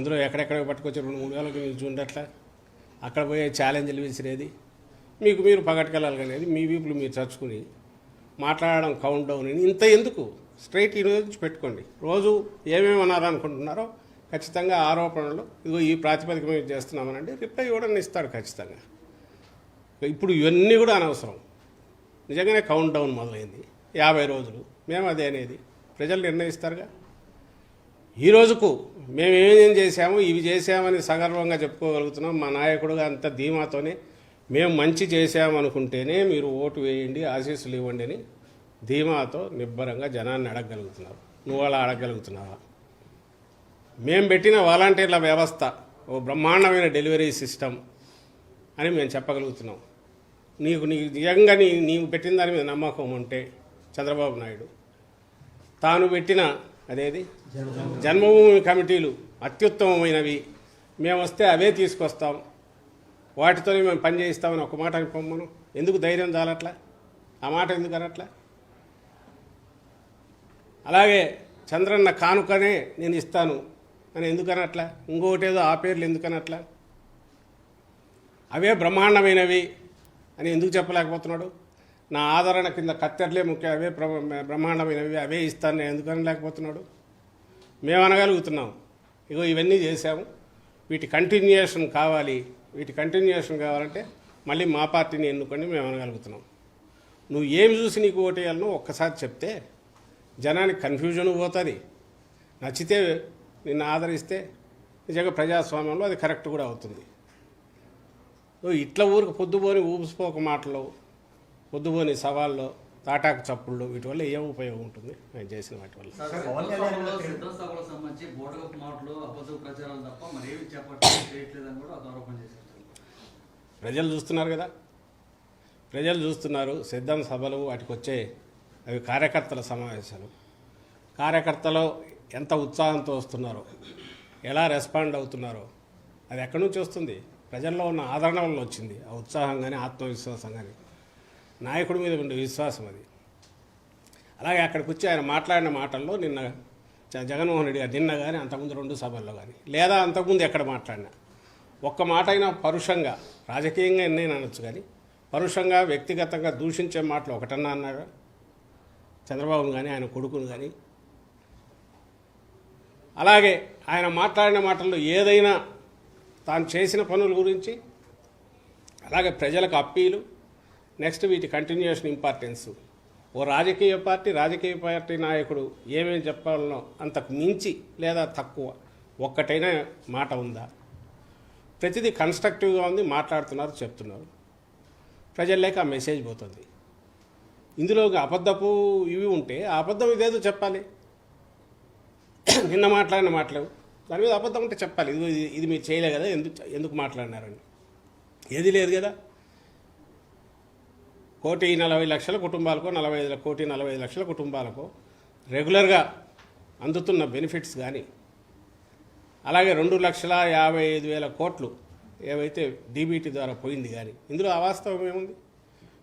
అందులో ఎక్కడెక్కడ పట్టుకొచ్చి రెండు మూడు వేలకు మీరు చూడట్లా అక్కడ పోయే ఛాలెంజ్లు విసిరేది. మీకు మీరు పగట్టుకెళ్ళాలనేది మీ వీపులు మీరు చచ్చుకుని మాట్లాడడం కౌంట్ డౌన్ అని ఇంత ఎందుకు? స్ట్రైట్ ఈ రోజు పెట్టుకోండి. రోజు ఏమేమి అనాలనుకుంటున్నారో ఖచ్చితంగా ఆరోపణలు ఇదిగో ఈ ప్రాతిపదిక మేము చేస్తున్నామనంటే రిప్లై ఇవ్వడం ఇస్తాడు ఖచ్చితంగా. ఇప్పుడు ఇవన్నీ కూడా అనవసరం. నిజంగానే కౌంట్ డౌన్ మొదలైంది. యాభై రోజులు. మేము అదే అనేది. ప్రజలు నిర్ణయిస్తారుగా? ఈ రోజుకు మేము ఏమేం చేశాము? ఇవి చేశామని సగర్వంగా చెప్పుకోగలుగుతున్నాం. మా నాయకుడుగా అంత ధీమాతోనే మేము మంచి చేశామనుకుంటేనే మీరు ఓటు వేయండి ఆశీస్సులు ఇవ్వండి అని ధీమాతో నిబ్బరంగా జనాన్ని అడగగలుగుతున్నారు. నువ్వు అలా అడగగలుగుతున్నావా? మేము పెట్టిన వాలంటీర్ల వ్యవస్థ ఓ బ్రహ్మాండమైన డెలివరీ సిస్టమ్ అని మేము చెప్పగలుగుతున్నాం. నీకు నీకు నిజంగా నీ నీవు పెట్టిన దాని మీద నమ్మకం ఉంటే చంద్రబాబు నాయుడు తాను పెట్టిన అదేది? జన్మభూమి కమిటీలు అత్యుత్తమమైనవి. మేము వస్తే అవే తీసుకొస్తాం. వాటితోనే మేము పని చేయిస్తామని ఒక మాట అనుకోమను ఎందుకు ధైర్యం చాలట్లా? ఆ మాట ఎందుకు అనట్లా? అలాగే చంద్రన్న కానుకనే నేను ఇస్తాను అని ఎందుకనట్లా ఇంకొకటేదో ఆ పేర్లు ఎందుకనట్లా అవే బ్రహ్మాండమైనవి అని ఎందుకు చెప్పలేకపోతున్నాడు? నా ఆదరణ కింద కత్తెరలే ముఖ్య అవే బ్రహ్మాండమైనవి అవే ఇస్తాను నేను. ఎందుకని లేకపోతున్నాడు? మేము అనగలుగుతున్నాం. ఇగో ఇవన్నీ చేశాము. వీటి కంటిన్యూయేషన్ కావాలి. వీటి కంటిన్యూయేషన్ కావాలంటే మళ్ళీ మా పార్టీని ఎన్నుకొని మేము అనగలుగుతున్నాం. నువ్వు ఏమి చూసి నీకు ఓటేయాలనో ఒక్కసారి చెప్తే జనానికి కన్ఫ్యూజన్ పోతుంది. నచ్చితే నిన్ను ఆదరిస్తే నిజంగా ప్రజాస్వామ్యంలో అది కరెక్ట్ కూడా అవుతుంది. ఇట్లా ఊరికి పొద్దుపోని ఊపిసిపోక మాటలు పొద్దుపోని సవాళ్ళు తాటాకు చప్పుళ్ళు వీటి వల్ల ఏం ఉపయోగం ఉంటుంది? నేను చేసిన వాటి వల్ల. ప్రజలు చూస్తున్నారు కదా? ప్రజలు చూస్తున్నారు సిద్ధం సభలు వాటికి వచ్చే అవి కార్యకర్తల సమావేశాలు. కార్యకర్తలు ఎంత ఉత్సాహంతో వస్తున్నారో ఎలా రెస్పాండ్ అవుతున్నారో అది ఎక్కడి నుంచి వస్తుంది? ప్రజల్లో ఉన్న ఆదరణ వల్ల వచ్చింది ఆ ఉత్సాహం కానీ ఆత్మవిశ్వాసం కానీ నాయకుడి మీద ఉండే విశ్వాసం అది. అలాగే అక్కడికి వచ్చి ఆయన మాట్లాడిన మాటల్లో నిన్న జ- జగన్మోహన్ రెడ్డి గారు నిన్న కానీ అంతకుముందు రెండు సభల్లో కానీ లేదా అంతకుముందు ఎక్కడ మాట్లాడినా ఒక్క మాట అయినా పరుషంగా రాజకీయంగా ఎన్నైనా అనొచ్చు కానీ పరుషంగా వ్యక్తిగతంగా దూషించే మాటలు ఒకటన్నా అన్నారు? చంద్రబాబు కానీ ఆయన కొడుకును కానీ అలాగే ఆయన మాట్లాడిన మాటల్లో ఏదైనా తాను చేసిన పనుల గురించి అలాగే ప్రజలకు అప్పీలు నెక్స్ట్ వీటి కంటిన్యూషన్ ఇంపార్టెన్స్ ఓ రాజకీయ పార్టీ రాజకీయ పార్టీ నాయకుడు ఏమేమి చెప్పాలనో అంతకు మించి లేదా తక్కువ ఒక్కటైనా మాట ఉందా? ప్రతిదీ కన్స్ట్రక్టివ్గా ఉంది మాట్లాడుతున్నారు చెప్తున్నారు. ప్రజల్లోకి ఆ మెసేజ్ పోతుంది. ఇందులో అబద్ధపు ఇవి ఉంటే ఆ అబద్ధం ఇదేదో చెప్పాలి. నిన్న మాట్లాడిన మాటలు. దాని మీద అబద్ధం ఉంటే చెప్పాలి. ఇది ఇది- ఇది మీరు చేయలే కదా ఎందుకు ఎందుకు మాట్లాడినారని. ఏది లేదు కదా? కోటి నలభై లక్షల కుటుంబాలకు నలభై ఐదు కోటి నలభై ఐదు లక్షల కుటుంబాలకు రెగ్యులర్గా అందుతున్న బెనిఫిట్స్ కానీ అలాగే రెండు లక్షల యాభై ఐదు వేల కోట్లు ఏవైతే డీబీటీ ద్వారా పోయింది కానీ ఇందులో అవాస్తవం ఏముంది?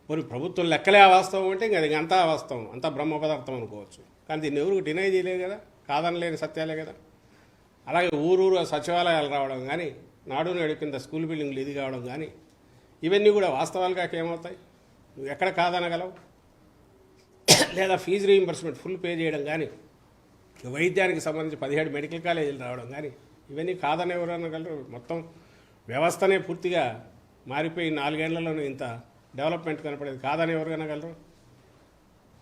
మరి ప్రభుత్వం లెక్కలే అవాస్తవం అంటే ఇంకా అది అంతా అవాస్తవం అంతా బ్రహ్మ పదార్థం అనుకోవచ్చు. కానీ దీన్ని ఎవరు డినై చేయలేదు కదా? కాదనలేని సత్యాలే కదా? అలాగే ఊరూరు సచివాలయాలు రావడం కానీ నాడు నేడు కింద స్కూల్ బిల్డింగ్లు ఇది కావడం కానీ ఇవన్నీ కూడా వాస్తవాలుగా ఏమవుతాయి? నువ్వు ఎక్కడ కాదనగలవు? లేదా ఫీజు రీయింబర్స్మెంట్ ఫుల్ పే చేయడం కానీ వైద్యానికి సంబంధించి పదిహేడు మెడికల్ కాలేజీలు రావడం కానీ ఇవన్నీ కాదని ఎవరనగలరు మొత్తం వ్యవస్థనే పూర్తిగా మారిపోయి నాలుగేళ్ళలోనూ ఇంత డెవలప్మెంట్ కనపడేది కాదని ఎవరు కనగలరు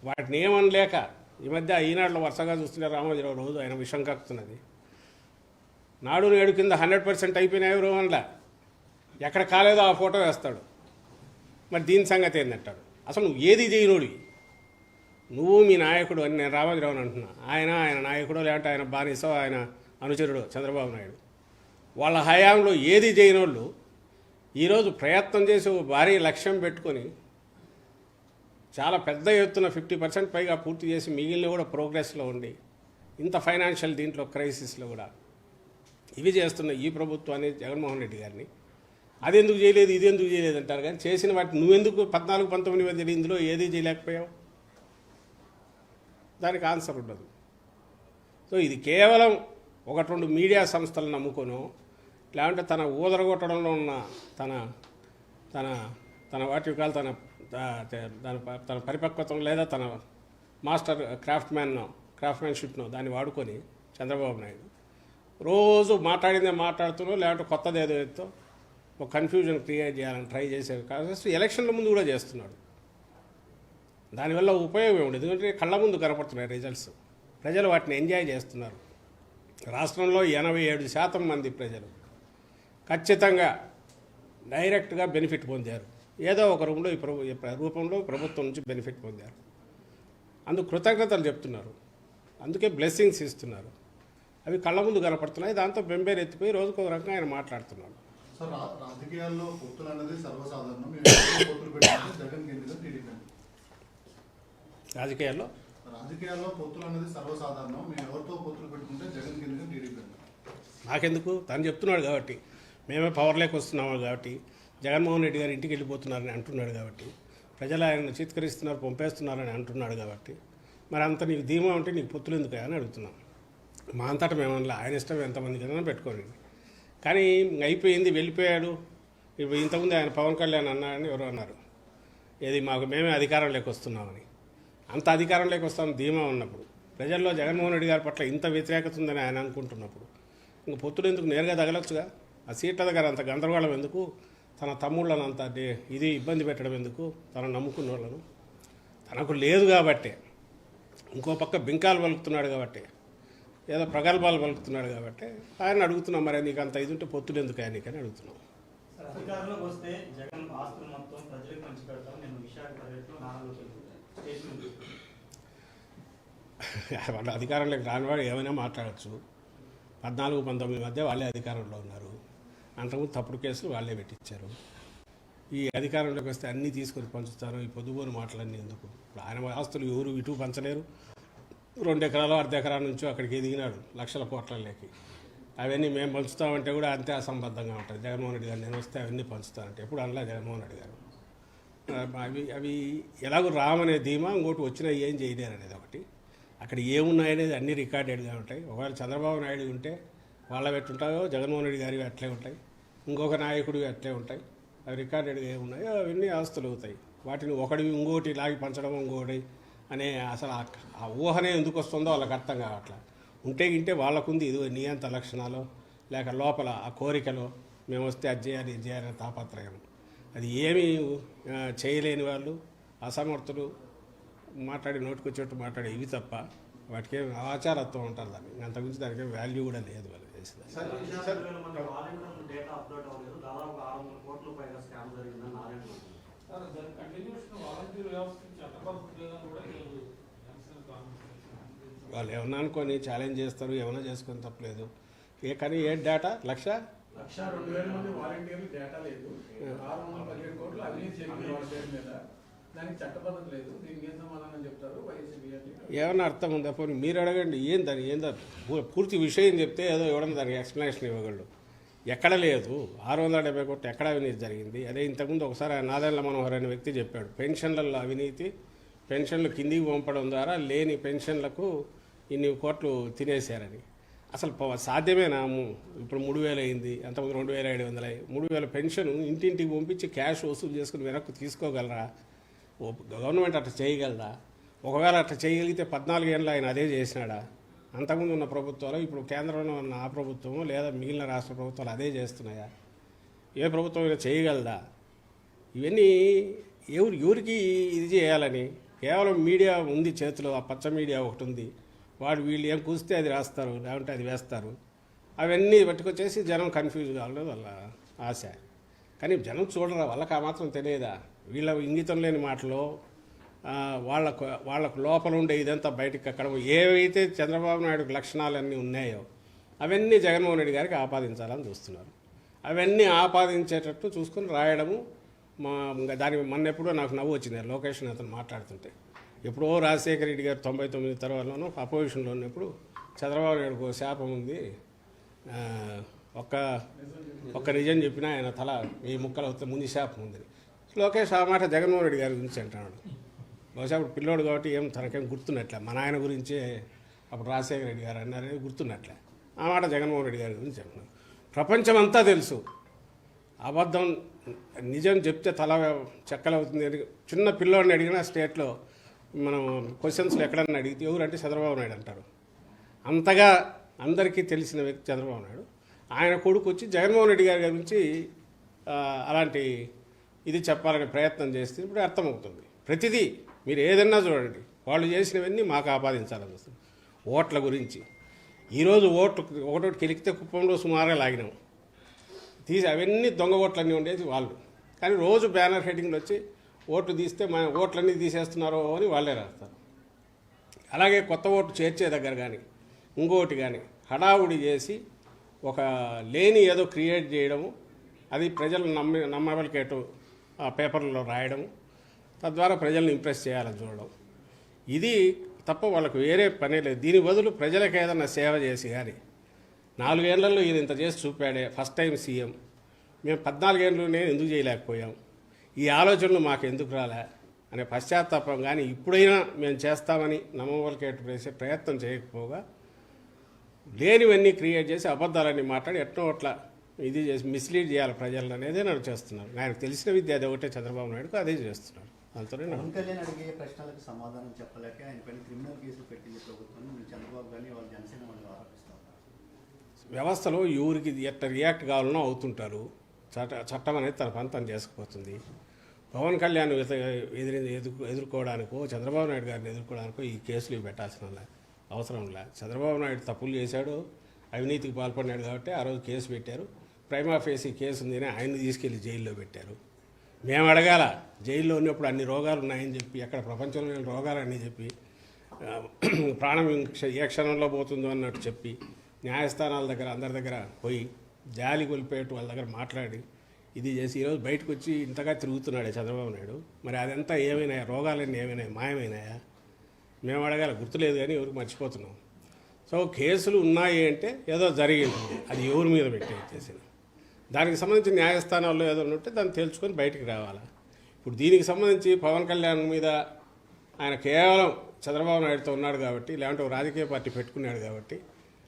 వాటిని ఏమనలేక ఈ మధ్య ఈనాడులో వరుసగా చూస్తున్నారు రామోజీరావు రోజు ఆయన విషం కక్కుతున్నది నాడు నేడు కింద హండ్రెడ్ పర్సెంట్ అయిపోయినాయి ఎవరు అనలే ఎక్కడ కాలేదో ఆ ఫోటో వేస్తాడు. మరి దీని సంగతి ఏందంటాడు అసలు నువ్వు ఏది చేయనోడివి నువ్వు మీ నాయకుడు అని నేను రామోజీరావుని అంటున్నా. ఆయన ఆయన నాయకుడు లేదంటే ఆయన బానిసో ఆయన అనుచరుడు చంద్రబాబు నాయుడు. వాళ్ళ హయాంలో ఏది చేయనోళ్ళు ఈరోజు ప్రయత్నం చేసి ఓ భారీ లక్ష్యం పెట్టుకొని చాలా పెద్ద ఎత్తున ఫిఫ్టీ పర్సెంట్ పైగా పూర్తి చేసి మిగిలిన కూడా ప్రోగ్రెస్లో ఉండి ఇంత ఫైనాన్షియల్ దీంట్లో క్రైసిస్లో కూడా ఇవి చేస్తున్న ఈ ప్రభుత్వాన్ని జగన్మోహన్ రెడ్డి గారిని అది ఎందుకు చేయలేదు ఇది ఎందుకు చేయలేదు అంటారు కానీ చేసిన వాటి నువ్వెందుకు పద్నాలుగు పంతొమ్మిది వందల ఇందులో ఏది చేయలేకపోయావు? దానికి ఆన్సర్ ఉండదు. సో ఇది కేవలం ఒకటి రెండు మీడియా సంస్థలను నమ్ముకొనో లేదంటే తన ఊదరగొట్టడంలో ఉన్న తన తన తన వాటి తన తన తన పరిపక్వతం లేదా తన మాస్టర్ క్రాఫ్ట్ మ్యాన్ను క్రాఫ్ట్ మ్యాన్షిప్ను దాన్ని వాడుకొని చంద్రబాబు నాయుడు రోజు మాట్లాడిందే మాట్లాడుతున్నావు లేదంటే కొత్తది ఏదో ఎత్తో ఒక కన్ఫ్యూజన్ క్రియేట్ చేయాలని ట్రై చేసే కాదు ఎలక్షన్ల ముందు కూడా చేస్తున్నాడు. దానివల్ల ఉపయోగం ఏముంది? ఎందుకంటే కళ్ళ ముందు కనపడుతున్నాయి రిజల్ట్స్ ప్రజలు వాటిని ఎంజాయ్ చేస్తున్నారు. రాష్ట్రంలో ఎనభై ఏడు శాతం మంది ప్రజలు ఖచ్చితంగా డైరెక్ట్గా బెనిఫిట్ పొందారు. ఏదో ఒక రూపంలో ఈ ప్రభు రూపంలో ప్రభుత్వం నుంచి బెనిఫిట్ పొందారు. అందుకు కృతజ్ఞతలు చెప్తున్నారు. అందుకే బ్లెస్సింగ్స్ ఇస్తున్నారు. అవి కళ్ళ ముందు కనపడుతున్నాయి. దాంతో బెంబేరు ఎత్తిపోయి రోజుకు ఒక రకంగా ఆయన మాట్లాడుతున్నాడు. సార్ రాజకీయాల్లో పొత్తులు అనేది సర్వసాధారణం. పొత్తులు జగన్ టీడీపీ రాజకీయాల్లో? రాజకీయాల్లో పొత్తులు అనేది సర్వసాధారణం. మేము ఎవరితో పొత్తులు పెట్టుకుంటే జగన్ కింద టీడీపీ నాకెందుకు? తను చెప్తున్నాడు కాబట్టి. మేమే పవర్లోకి వస్తున్నాము కాబట్టి. జగన్మోహన్ రెడ్డి గారు ఇంటికి వెళ్ళిపోతున్నారని అంటున్నాడు కాబట్టి. ప్రజలు ఆయన చిత్కరిస్తున్నారు పంపేస్తున్నారని అంటున్నాడు కాబట్టి. మరి అంత నీకు ధీమా ఉంటే నీకు పొత్తులు ఎందుకు అని అడుగుతున్నాం. మా అంతటా మేమన్నా ఆయన ఇష్టం ఎంతమంది కన్నా పెట్టుకోండి. కానీ అయిపోయింది వెళ్ళిపోయాడు. ఇప్పుడు ఇంతకుముందు ఆయన పవన్ కళ్యాణ్ అన్నారని ఎవరు అన్నారు. ఏది మాకు మేమే అధికారంలోకి వస్తున్నామని. అంత అధికారంలోకి వస్తామని ధీమా ఉన్నప్పుడు. ప్రజల్లో జగన్మోహన్ రెడ్డి గారి పట్ల ఇంత వ్యతిరేకత ఉందని ఆయన అనుకుంటున్నప్పుడు. ఇంక పొత్తుడు ఎందుకు నేరుగా తగలొచ్చుగా? ఆ సీట్ల దగ్గర అంత గందరగోళం ఎందుకు? తన తమ్ముళ్ళను అంత ఇది ఇబ్బంది పెట్టడం ఎందుకు? తను నమ్ముకున్న వాళ్ళను తనకు లేదు కాబట్టే. ఇంకో పక్క బింకాలు పలుకుతున్నాడు కాబట్టి. ఏదో ప్రగల్భాలు పలుకుతున్నాడు కాబట్టి ఆయన అడుగుతున్నాం మరి నీకు అంత ఇది ఉంటే పొత్తులు ఎందుకు ఆయన నీకని అడుగుతున్నాం వాళ్ళ అధికారంలోకి రానివాడు ఏమైనా మాట్లాడచ్చు. పద్నాలుగు పంతొమ్మిది మధ్య వాళ్ళే అధికారంలో ఉన్నారు. అంతకుముందు తప్పుడు కేసులు వాళ్ళే పెట్టించారు ఈ అధికారంలోకి వస్తే అన్నీ తీసుకొని పంచుతారు. ఈ పొద్దుబోని మాటలన్నీ ఎందుకు? ఇప్పుడు ఆయన ఆస్తులు ఎవరు ఇటు పంచలేరు. రెండు ఎకరాలు అర్ధ ఎకరా నుంచి అక్కడికి ఎదిగినాడు లక్షల కోట్లలోకి. అవన్నీ మేము పంచుతామంటే కూడా అంతే అసంబద్ధంగా ఉంటుంది. జగన్మోహన్ రెడ్డి గారు నేను వస్తే అవన్నీ పంచుతానంటే ఎప్పుడు అనలే జగన్మోహన్ రెడ్డి గారు. అవి అవి ఎలాగో రామనే ధీమా ఇంకోటి వచ్చినా ఏం చేయలేరు అనేది ఒకటి. అక్కడ ఏమున్నాయనేది అన్నీ రికార్డెడ్గా ఉంటాయి. ఒకవేళ చంద్రబాబు నాయుడు ఉంటే వాళ్ళ పెట్టుంటాయో జగన్మోహన్ రెడ్డి గారివి అట్లే ఉంటాయి. ఇంకొక నాయకుడివి అట్లే ఉంటాయి. అవి రికార్డెడ్గా ఏమున్నాయో అవన్నీ ఆస్తులు అవుతాయి వాటిని ఒకటి ఇంకోటి లాగి పంచడం ఇంకోటి అనే అసలు ఆ- ఆ ఊహనే ఎందుకు వస్తుందో వాళ్ళకి అర్థం కావట్లా. ఉంటే గింటే వాళ్ళకుంది ఇది నియంత లక్షణాలు లేక లోపల ఆ కోరికలో మేము వస్తే అది చేయాలి ఇది చేయాలని తాపత్రయం. అది ఏమీ చేయలేని వాళ్ళు అసమర్థులు మాట్లాడి నోటికొచ్చేట్టు మాట్లాడే ఇవి తప్ప వాటికి ఏం ఆచారత్వం ఉంటారు దాన్ని. అంతకుమించి దానికి ఏం వాల్యూ కూడా లేదు వాళ్ళు చేసేదానికి సార్, విశాఖ వేల మంది వాలంటీర్లు డేటా అప్లోడ్ అవ్వలేదు. దాదాపు ఆరు వందల కోట్ల పైగా స్కామ్ జరిగిందని నారాయణ అంటున్నారు. సార్ దాని కంటిన్యూషన్ వాలంటీర్ వ్యవస్థ వాళ్ళు ఏమన్నా అనుకొని ఛాలెంజ్ చేస్తారు ఏమైనా చేసుకొని తప్పలేదు. ఏ కానీ ఏ డేటా లక్ష? లక్ష రెండు వేల మంది వాలంటీర్లు డేటా లేదు. ఆరు వందల పదిహేడు కోట్లు అవినీతి జరిగింది వాళ్ళ పేరు మీద. దానికి చట్టబద్ధత లేదు. దీనికి ఏం సమాధానం చెప్తారు? ఏమన్నా అర్థం ఉందా? పోనీ మీరు అడగండి. ఏం దాని ఏందా పూర్తి విషయం చెప్తే ఏదో ఎవడన్నా దానికి ఎక్స్ప్లెనేషన్ ఇవ్వగలడు. ఎక్కడ లేదు. ఆరు వందల డెబ్బై కోట్లు ఎక్కడ అవినీతి జరిగింది? అదే ఇంతకుముందు ఒకసారి ఆ నాదెళ్ళ మనోహర్ అనే వ్యక్తి చెప్పాడు. పెన్షన్లలో అవినీతి పెన్షన్లు కిందికి పంపడం ద్వారా లేని పెన్షన్లకు ఇన్ని కోట్లు తినేశారని. అసలు సాధ్యమేనా ఇప్పుడు మూడు వేలు అయింది అంతకుముందు రెండు వేల ఏడు వందలు అయ్యి మూడు వేల పెన్షన్ ఇంటింటికి పంపించి క్యాష్ వసూలు చేసుకుని వెనక్కి తీసుకోగలరా? ఓ గవర్నమెంట్ అట్లా చేయగలదా? ఒకవేళ అట్లా చేయగలిగితే పద్నాలుగు ఏళ్ళు ఆయన అదే చేసినాడా? అంతకుముందు ఉన్న ప్రభుత్వాలు ఇప్పుడు కేంద్రంలో ఉన్న ఆ ప్రభుత్వము లేదా మిగిలిన రాష్ట్ర ప్రభుత్వాలు అదే చేస్తున్నాయా? ఏ ప్రభుత్వం అయినా చేయగలదా? ఇవన్నీ ఎవరు ఎవరికి ఇది చేయాలని? కేవలం మీడియా ఉంది చేతిలో ఆ పచ్చ మీడియా ఒకటి ఉంది. వాడు వీళ్ళు ఏం కూస్తే అది రాస్తారు లేకుంటే అది వేస్తారు. అవన్నీ పట్టుకొచ్చేసి జనం కన్ఫ్యూజ్ కావడం వాళ్ళ ఆశ. కానీ జనం చూడరా వాళ్ళకి ఆ మాత్రం తెలియదా? వీళ్ళ ఇంగితం లేని మాటలో వాళ్ళకు వాళ్ళకు లోపల ఉండే ఇదంతా బయటకు అక్కడ ఏవైతే చంద్రబాబు నాయుడుకి లక్షణాలన్నీ ఉన్నాయో అవన్నీ జగన్మోహన్ రెడ్డి గారికి ఆపాదించాలని చూస్తున్నారు. అవన్నీ ఆపాదించేటట్టు చూసుకొని రాయడము మా ఇంకా దాని మొన్న ఎప్పుడో నాకు నవ్వు వచ్చింది లొకేషన్ అతను మాట్లాడుతుంటే. ఎప్పుడో రాజశేఖర రెడ్డి గారు తొంభై తొమ్మిది తర్వాతలోనూ అపోజిషన్లో ఉన్నప్పుడు చంద్రబాబు నాయుడుకు శాపం ఉంది ఒక్క ఒక్క నిజం చెప్పినా ఆయన తల ఈ ముక్కలు అవుతే ముందు శాపం ఉంది లోకేష్ ఆ మాట జగన్మోహన్ రెడ్డి గారి గురించి అంటున్నాడు. బహుశా అప్పుడు పిల్లోడు కాబట్టి ఏం తనకేం గుర్తున్నట్లే. మన ఆయన గురించే అప్పుడు రాజశేఖర రెడ్డి గారు అన్నారని గుర్తున్నట్లే. ఆ మాట జగన్మోహన్ రెడ్డి గారి గురించి చెప్తున్నాను ప్రపంచమంతా తెలుసు. అబద్ధం నిజం చెప్తే తల చెక్కలవుతుంది. అని చిన్న పిల్లోడిని అడిగినా స్టేట్లో మనం క్వశ్చన్స్లో ఎక్కడన్నా అడిగితే ఎవరంటే చంద్రబాబు నాయుడు అంటారు. అంతగా అందరికీ తెలిసిన వ్యక్తి చంద్రబాబు నాయుడు. ఆయన కొడుకు వచ్చి జగన్మోహన్ రెడ్డి గారి గురించి అలాంటి ఇది చెప్పాలనే ప్రయత్నం చేస్తే ఇప్పుడు అర్థమవుతుంది. ప్రతిదీ మీరు ఏదన్నా చూడండి. వాళ్ళు చేసినవన్నీ మాకు ఆపాదించాలని వస్తుంది. ఓట్ల గురించి. ఈరోజు ఓట్లు ఒకటోటి కెలికితే కుప్పంలో సుమారుగా లాగినాం. తీసి అవన్నీ దొంగ ఓట్లన్నీ ఉండేది వాళ్ళు. కానీ రోజు బ్యానర్ హెడ్డింగ్లు వచ్చి ఓట్లు తీస్తే మన ఓట్లన్నీ తీసేస్తున్నారో అని వాళ్ళే రాస్తారు. అలాగే కొత్త ఓటు చేర్చే దగ్గర కానీ ఇంకోటి కానీ హడావుడి చేసి ఒక లేని ఏదో క్రియేట్ చేయడము అది ప్రజలు నమ్మి నమ్మబలికేటు ఆ పేపర్లలో రాయడం తద్వారా ప్రజల్ని ఇంప్రెస్ చేయాలని చూడడం. ఇది తప్ప వాళ్ళకు వేరే పని లేదు. దీని బదులు ప్రజలకు ఏదైనా సేవ చేసి కానీ నాలుగేళ్ళలో ఈయన ఇంత చేసి చూపాడే ఫస్ట్ టైం సీఎం. మేము పద్నాలుగేళ్ళలోనే ఎందుకు చేయలేకపోయాం? ఈ ఆలోచనలు మాకు ఎందుకు రాలే? అనే పశ్చాత్తాపం కానీ ఇప్పుడైనా మేము చేస్తామని నమ్మవలకేట్ వేసే ప్రయత్నం చేయకపోగా లేనివన్నీ క్రియేట్ చేసి అబద్ధాలన్నీ మాట్లాడి ఎట్నో అట్లా ఇది చేసి మిస్లీడ్ చేయాలి ప్రజలను అనేది నన్ను చేస్తున్నారు. ఆయనకు తెలిసిన విద్య అది ఒకటే చంద్రబాబు నాయుడుకు అదే చేస్తున్నారు. దాంతోనే పవన్ కళ్యాణ్ అడిగే ప్రశ్నలకు సమాధానం చెప్పలేక ఆయన పైన క్రిమినల్ కేసులు పెట్టింది ప్రభుత్వం. చంద్రబాబు గారిని వాళ్ళు జనసేన వాళ్ళు వ్యవస్థలో ఎవరికి ఎట్ట రియాక్ట్ కావాలనో అవుతుంటారు. చట్ట చట్టం అనేది తన పని తను చేసుకుపోతుంది. పవన్ కళ్యాణ్ ఎదురు ఎదుర్కోవడానికో చంద్రబాబు నాయుడు గారిని ఎదుర్కోవడానికో ఈ కేసులు పెట్టాల్సిన అవసరం లే. చంద్రబాబు నాయుడు తప్పులు చేశాడు అవినీతికి పాల్పడినాడు కాబట్టి ఆ రోజు కేసు పెట్టారు. ప్రైమా ఫేసి కేసు ఉందని ఆయన్ని తీసుకెళ్ళి జైల్లో పెట్టారు. మేము అడగాల జైల్లో ఉన్నప్పుడు అన్ని రోగాలు ఉన్నాయని చెప్పి అక్కడ ప్రపంచంలో రోగాలని చెప్పి ప్రాణం ఏ క్షణంలో పోతుందో అన్నట్టు చెప్పి న్యాయస్థానాల దగ్గర అందరి దగ్గర పోయి జాలి కొలిపేట వాళ్ళ దగ్గర మాట్లాడి ఇది చేసి ఈరోజు బయటకు వచ్చి ఇంతగా తిరుగుతున్నాడు చంద్రబాబు నాయుడు. మరి అదంతా ఏమైనాయా? రోగాలన్నీ ఏమైనాయా? మాయమైనాయా? మేము అడగాల గుర్తులేదు కానీ ఎవరికి మర్చిపోతున్నాం. సో కేసులు ఉన్నాయి అంటే ఏదో జరిగింది. అది ఎవరి మీద పెట్టి చేసిన? దానికి సంబంధించి న్యాయస్థానాల్లో ఏదో ఉంటే దాన్ని తెలుసుకొని బయటికి రావాలి? ఇప్పుడు దీనికి సంబంధించి పవన్ కళ్యాణ్ మీద ఆయన కేవలం చంద్రబాబు నాయుడుతో ఉన్నాడు కాబట్టి లేదంటే ఒక రాజకీయ పార్టీ పెట్టుకున్నాడు కాబట్టి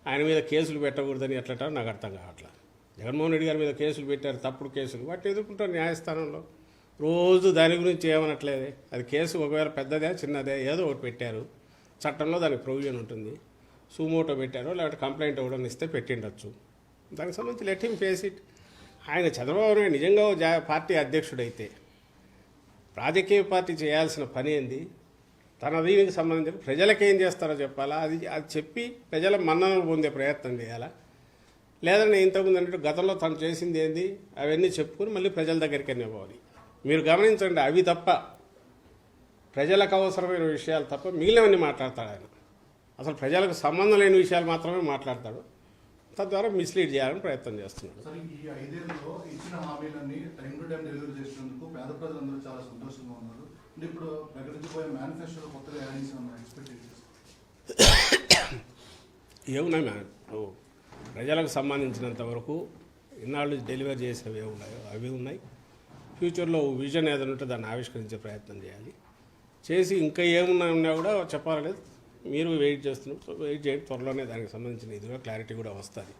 ఆయన మీద కేసులు పెట్టకూడదని ఎట్లటో? నాకు అర్థం కావట్లేదు జగన్మోహన్ రెడ్డి గారి మీద కేసులు పెట్టారు తప్పుడు కేసులు. వాటిని ఎదుర్కొంటారు న్యాయస్థానంలో. రోజు దాని గురించి ఏమనట్లేదే? అది కేసు ఒకవేళ పెద్దదే చిన్నదే ఏదో ఒకటి పెట్టారు. చట్టంలో దానికి ప్రొవిజన్ ఉంటుంది. సుమోటో పెట్టారో లేకపోతే కంప్లైంట్ ఇవ్వడం ఇస్తే పెట్టిండొచ్చు. దానికి సంబంధించి లెట్ హిమ్ ఫేస్ ఇట్. ఆయన చంద్రబాబు నాయుడు నిజంగా జా పార్టీ అధ్యక్షుడైతే రాజకీయ పార్టీ చేయాల్సిన పని ఏంది? తన దీనికి సంబంధించి ప్రజలకు ఏం చేస్తారో చెప్పాలా? అది అది చెప్పి ప్రజల మన్ననలు పొందే ప్రయత్నం చేయాలా? లేదంటే ఇంతకుముందు అన్నట్టు గతంలో తను చేసింది ఏంది? అవన్నీ చెప్పుకుని మళ్ళీ ప్రజల దగ్గరికి అన్నీ పోవాలి. మీరు గమనించండి అవి తప్ప ప్రజలకు అవసరమైన విషయాలు తప్ప మిగిలినవన్నీ మాట్లాడతాడు ఆయన. అసలు ప్రజలకు సంబంధం లేని విషయాలు మాత్రమే మాట్లాడతాడు. తద్వారా మిస్లీడ్ చేయాలని ప్రయత్నం చేస్తున్నాడు. ఈ ఇచ్చిన హామీలన్నీ టైం టు టైం డెలివరీ చేసినందుకు పేద ప్రజలందరూ చాలా సంతోషంగా ఉన్నారు. అంటే ఇప్పుడు ప్రకటించబోయే మేనిఫెస్టోలో కొత్తగా యాడ్ చేసిన ఎక్స్పెక్టేషన్స్ ఏమున్నాయి మేడం ఓ, ప్రజలకు సంబంధించినంత వరకు ఇన్నాళ్ళు డెలివరీ చేసేవి ఏ ఉన్నాయో అవి ఉన్నాయి. ఫ్యూచర్లో ఓ విజన్ ఏదైనా ఉంటే దాన్ని ఆవిష్కరించే ప్రయత్నం చేయాలి. చేసి ఇంకా ఏమున్నా ఉన్నా కూడా చెప్పాలనేది మీరు వెయిట్ చేస్తున్నారు వెయిట్ చేయండి. త్వరలోనే దానికి సంబంధించిన ఇది కూడా క్లారిటీ కూడా వస్తుంది.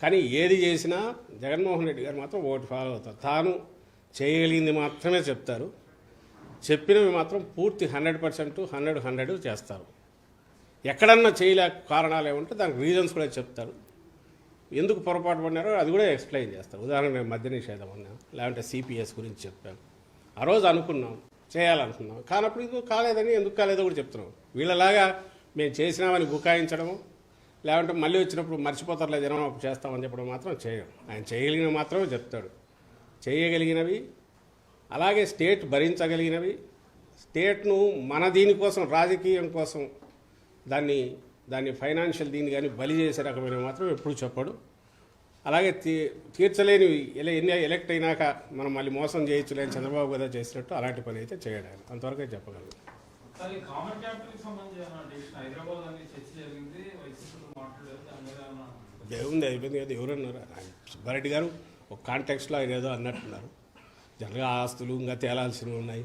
కానీ ఏది చేసినా జగన్మోహన్ రెడ్డి గారు మాత్రం ఓటు ఫాలో అవుతారు. తాను చేయగలిగింది మాత్రమే చెప్తారు. చెప్పినవి మాత్రం పూర్తి హండ్రెడ్ పర్సెంట్ హండ్రెడ్ హండ్రెడ్ చేస్తారు. ఎక్కడన్నా చేయలేక కారణాలు ఏమంటే దానికి రీజన్స్ కూడా చెప్తారు. ఎందుకు పొరపాటు పడినారో అది కూడా ఎక్స్ప్లెయిన్ చేస్తారు. ఉదాహరణ నేను మద్య నిషేధం అన్నాం లేదంటే సిపిఎస్ గురించి చెప్పాం ఆ రోజు అనుకున్నాం చేయాలనుకున్నాం. కానప్పుడు ఇది కాలేదని ఎందుకు కాలేదో కూడా చెప్తున్నాం. వీళ్ళలాగా మేము చేసినామని బుకాయించడము లేకుంటే మళ్ళీ వచ్చినప్పుడు మర్చిపోతారులే జనం చేస్తామని చెప్పడం మాత్రం చేయం. ఆయన చేయగలిగినవి మాత్రమే చెప్తాడు. చేయగలిగినవి అలాగే స్టేట్ భరించగలిగినవి. స్టేట్ను మన దీనికోసం రాజకీయం కోసం దాన్ని దాన్ని ఫైనాన్షియల్ దీన్ని కానీ బలి చేసే రకమైన మాత్రం ఎప్పుడు చెప్పడు. అలాగే తీ తీర్చలేనివి ఎలా ఎన్ని ఎలక్ట్ అయినాక మనం మళ్ళీ మోసం చేయొచ్చులే అని చంద్రబాబు గారు చేసినట్టు అలాంటి పని అయితే చేయడానికి అంతవరకే చెప్పగలను. దేవుంది అయిపోయింది కదా ఎవరన్నారు? సుబ్బారెడ్డి గారు ఒక కాంటెక్స్లో ఆయన ఏదో అన్నట్టున్నారు. జనరల్గా ఆస్తులు ఇంకా తేలాల్సినవి ఉన్నాయి.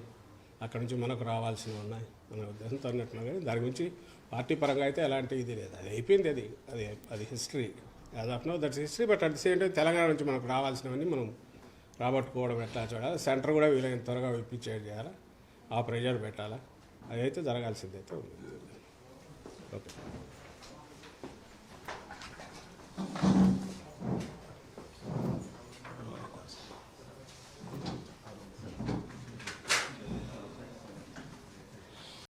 అక్కడి నుంచి మనకు రావాల్సినవి ఉన్నాయి. మన ఉద్దేశంతో కానీ దాని గురించి పార్టీ పరంగా అయితే ఎలాంటి ఇది లేదు. అది అయిపోయింది అది. అది అది history. As of know that history but at same time Telangana నుంచి మనకు రావాల్సినవన్నీ మనం రాబట్టుకోవడం ఎట్లా చూడాలి? సెంటర్ కూడా వీలైన త్వరగా ఇప్పించేది చేయాలా? ఆ ప్రెషర్ పెట్టాలా? అది అయితే జరగాల్సిందైతే ఉంది. ఓకే.